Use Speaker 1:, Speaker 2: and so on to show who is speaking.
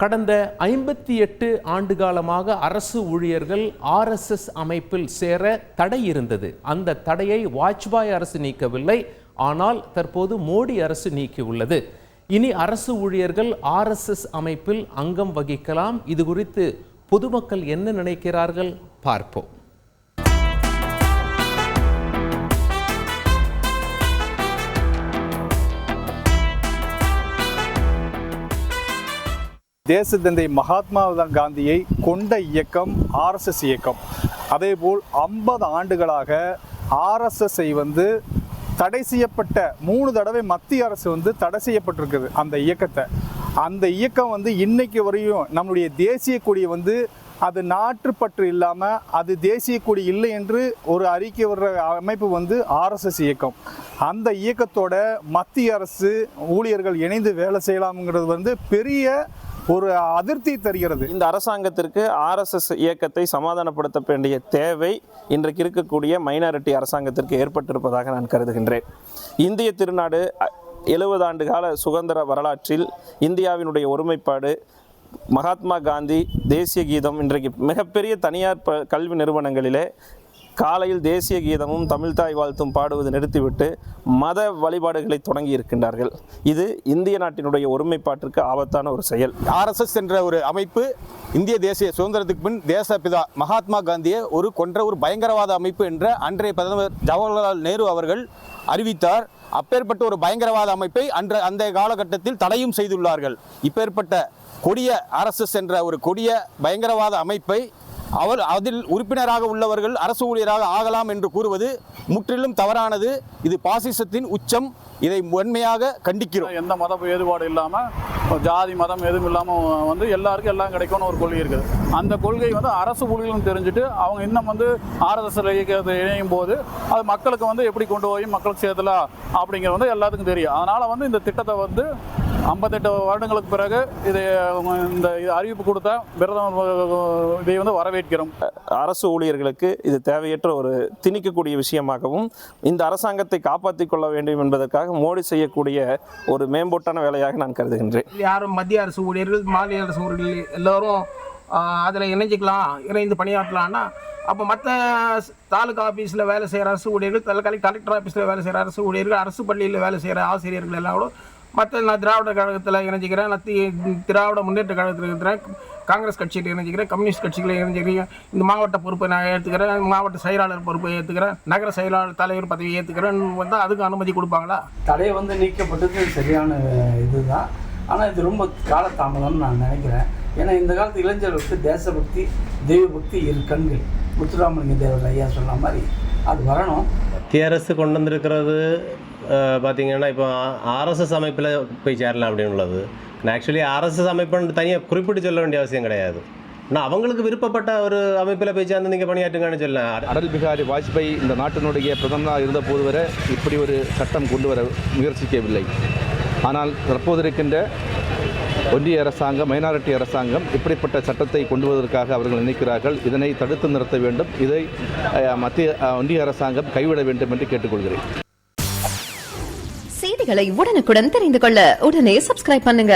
Speaker 1: கடந்த ஐம்பத்தி எட்டு ஆண்டு காலமாக அரசு ஊழியர்கள் ஆர்எஸ்எஸ் அமைப்பில் சேர தடை இருந்தது. அந்த தடையை வாஜ்பாய் அரசு நீக்கவில்லை. ஆனால் தற்போது மோடி அரசு நீக்கியுள்ளது. இனி அரசு ஊழியர்கள் ஆர்எஸ்எஸ் அமைப்பில் அங்கம் வகிக்கலாம். இது குறித்து பொதுமக்கள் என்ன நினைக்கிறார்கள்? பார்ப்போம்.
Speaker 2: தேசத்தந்தை மகாத்மா காந்தியை கொண்ட இயக்கம் ஆர்எஸ்எஸ் இயக்கம். அதேபோல் ஐம்பது ஆண்டுகளாக ஆர்எஸ்எஸ்ஐ வந்து தடை செய்யப்பட்ட மூணு தடவை மத்திய அரசு வந்து தடை செய்யப்பட்டிருக்குது அந்த இயக்கத்தை. அந்த இயக்கம் வந்து இன்னைக்கு வரையும் நம்மளுடைய தேசிய கொடியை வந்து அது நாட்டுப்பற்று இல்லாமல் அது தேசிய கொடி இல்லை என்று ஒரு அறிக்கை வர்ற அமைப்பு வந்து ஆர்எஸ்எஸ் இயக்கம். அந்த இயக்கத்தோட மத்திய அரசு ஊழியர்கள் இணைந்து வேலை செய்யலாம்ங்கிறது வந்து பெரிய ஒரு அதிருப்தி தருகிறது.
Speaker 3: இந்த அரசாங்கத்திற்கு ஆர்எஸ்எஸ் இயக்கத்தை சமாதானப்படுத்த வேண்டிய தேவை இன்றைக்கு இருக்கக்கூடிய மைனாரிட்டி அரசாங்கத்திற்கு ஏற்பட்டிருப்பதாக நான் கருதுகின்றேன். இந்திய திருநாடு எழுபது ஆண்டு கால சுதந்திர வரலாற்றில் இந்தியாவினுடைய ஒருமைப்பாடு மகாத்மா காந்தி தேசிய கீதம் இன்றைக்கு மிகப்பெரிய தனியார் ப கல்வி நிறுவனங்களிலே காலையில் தேசிய கீதமும் தமிழ்தாய் வாழ்த்தும் பாடுவது நிறுத்திவிட்டு மத வழிபாடுகளை தொடங்கி இருக்கின்றார்கள். இது இந்திய நாட்டினுடைய ஒருமைப்பாட்டிற்கு ஆபத்தான ஒரு செயல்.
Speaker 4: ஆர்எஸ்எஸ் என்ற ஒரு அமைப்பு இந்திய தேசிய சுதந்திரத்துக்கு பின் தேசப்பிதா மகாத்மா காந்தியை ஒரு கொன்ற ஒரு பயங்கரவாத அமைப்பு என்ற அன்றைய பிரதமர் ஜவஹர்லால் நேரு அவர்கள் அறிவித்தார். அப்பேற்பட்ட ஒரு பயங்கரவாத அமைப்பை அன்ற அந்த காலகட்டத்தில் தடையும் செய்துள்ளார்கள். இப்பேற்பட்ட கொடிய ஆர்எஸ்எஸ் என்ற ஒரு கொடிய பயங்கரவாத அமைப்பை அவர் அதில் உறுப்பினராக உள்ளவர்கள் அரசு ஊழியராக ஆகலாம் என்று கூறுவது முற்றிலும் தவறானது. இது பாசிசத்தின் உச்சம். இதை வன்மையாக கண்டிக்கிறோம்.
Speaker 2: எந்த மத வேறுபாடு இல்லாமல் ஜாதி மதம் எதுவும் இல்லாமல் வந்து எல்லாருக்கும் எல்லாம் கிடைக்கும்னு ஒரு கொள்கை இருக்குது. அந்த கொள்கை வந்து அரசு ஊழியர்களும் தெரிஞ்சுட்டு அவங்க இன்னும் வந்து ஆர்எஸ்எஸ் இயக்கத்தை இணையும் போது அது மக்களுக்கு வந்து எப்படி கொண்டு போய் மக்களுக்கு சேர்த்தலாம் அப்படிங்கிறது வந்து எல்லாத்துக்கும் தெரியும். அதனால் வந்து இந்த திட்டத்தை வந்து ஐம்பத்தெட்டு வருடங்களுக்கு பிறகு இது இந்த இது அறிவிப்பு கொடுத்த பிரதமர் இதை வந்து வரவேற்கிறோம்.
Speaker 3: அரசு ஊழியர்களுக்கு இது தேவையற்ற ஒரு திணிக்கக்கூடிய விஷயமாகவும் இந்த அரசாங்கத்தை காப்பாற்றிக் கொள்ள வேண்டும் என்பதற்காக மோடி செய்யக்கூடிய ஒரு மேம்போட்டான வேலையாக நான் கருதுகின்றேன்.
Speaker 5: யாரும் மத்திய அரசு ஊழியர்கள் மாநில அரசு ஊழியர்கள் எல்லோரும் அதில் இணைஞ்சிக்கலாம் இணைந்து பணியாற்றலாம்னா அப்போ மற்ற தாலுகா ஆஃபீஸில் வேலை செய்கிற அரசு ஊழியர்கள் தலக்கலை கலெக்டர் ஆஃபீஸில் வேலை செய்கிற அரசு ஊழியர்கள் அரசு பள்ளியில் வேலை செய்கிற ஆசிரியர்கள் எல்லாம் கூட மற்ற நான் திராவிட கழகத்தில் இணைஞ்சிக்கிறேன் நான் திராவிட முன்னேற்ற கழகத்தில் இருக்கிறேன் காங்கிரஸ் கட்சியில் இணைஞ்சிக்கிறேன் கம்யூனிஸ்ட் கட்சிகளை இணைஞ்சிக்கிறேன் இந்த மாவட்ட பொறுப்பை நான் ஏற்றுக்கிறேன் மாவட்ட செயலாளர் பொறுப்பை ஏற்றுக்கிறேன் நகர செயலாளர் தலைவர் பதவி ஏற்றுக்கிறேன் வந்தால் அதுக்கு அனுமதி கொடுப்பாங்களா?
Speaker 6: தடை வந்து நீக்கப்பட்டது சரியான இதுதான். ஆனால் இது ரொம்ப காலதாமதம்னு நான் நினைக்கிறேன். ஏன்னா இந்த காலத்து இளைஞர்களுக்கு தேசபக்தி தெய்வபக்தி இரு கண்கள். முத்துராமலிங்க தேவர் ஐயா சொன்ன மாதிரி அது வரணும்.
Speaker 7: மத்திய அரசு கொண்டு வந்திருக்கிறது பார்த்தீங்கன்னா இப்போ ஆர்எஸ்எஸ் அமைப்பில் போய் சேரலாம் அப்படின்னு உள்ளது ஆக்சுவலி ஆர்எஸ்எஸ் அமைப்புன்னு தனியாக குறிப்பிட்டு சொல்ல வேண்டிய அவசியம் கிடையாது. ஆனால் அவங்களுக்கு விருப்பப்பட்ட ஒரு அமைப்பில் போய் சேர்ந்து நீங்கள் பணியாற்றுங்கன்னு சொல்லலாம்
Speaker 8: அடல் பிகாரி வாஜ்பாய் இந்த நாட்டினுடைய பிரதமராக இருந்த போது வரை இப்படி ஒரு சட்டம் கொண்டு வர முயற்சிக்கவில்லை. ஆனால் தற்போது இருக்கின்ற ஒன்றிய அரசாங்கம் மைனாரிட்டி அரசாங்கம் இப்படிப்பட்ட சட்டத்தை கொண்டு வருவதற்காக அவர்கள் நினைக்கிறார்கள். இதனை தடுத்து நிறுத்த வேண்டும். இதை மத்திய ஒன்றிய அரசாங்கம் கைவிட வேண்டும் என்று கேட்டுக்கொள்கிறேன்.
Speaker 9: செய்திகளை உடனுக்குடன் தெரிந்து கொள்ள உடனே சப்ஸ்கிரைப் பண்ணுங்க.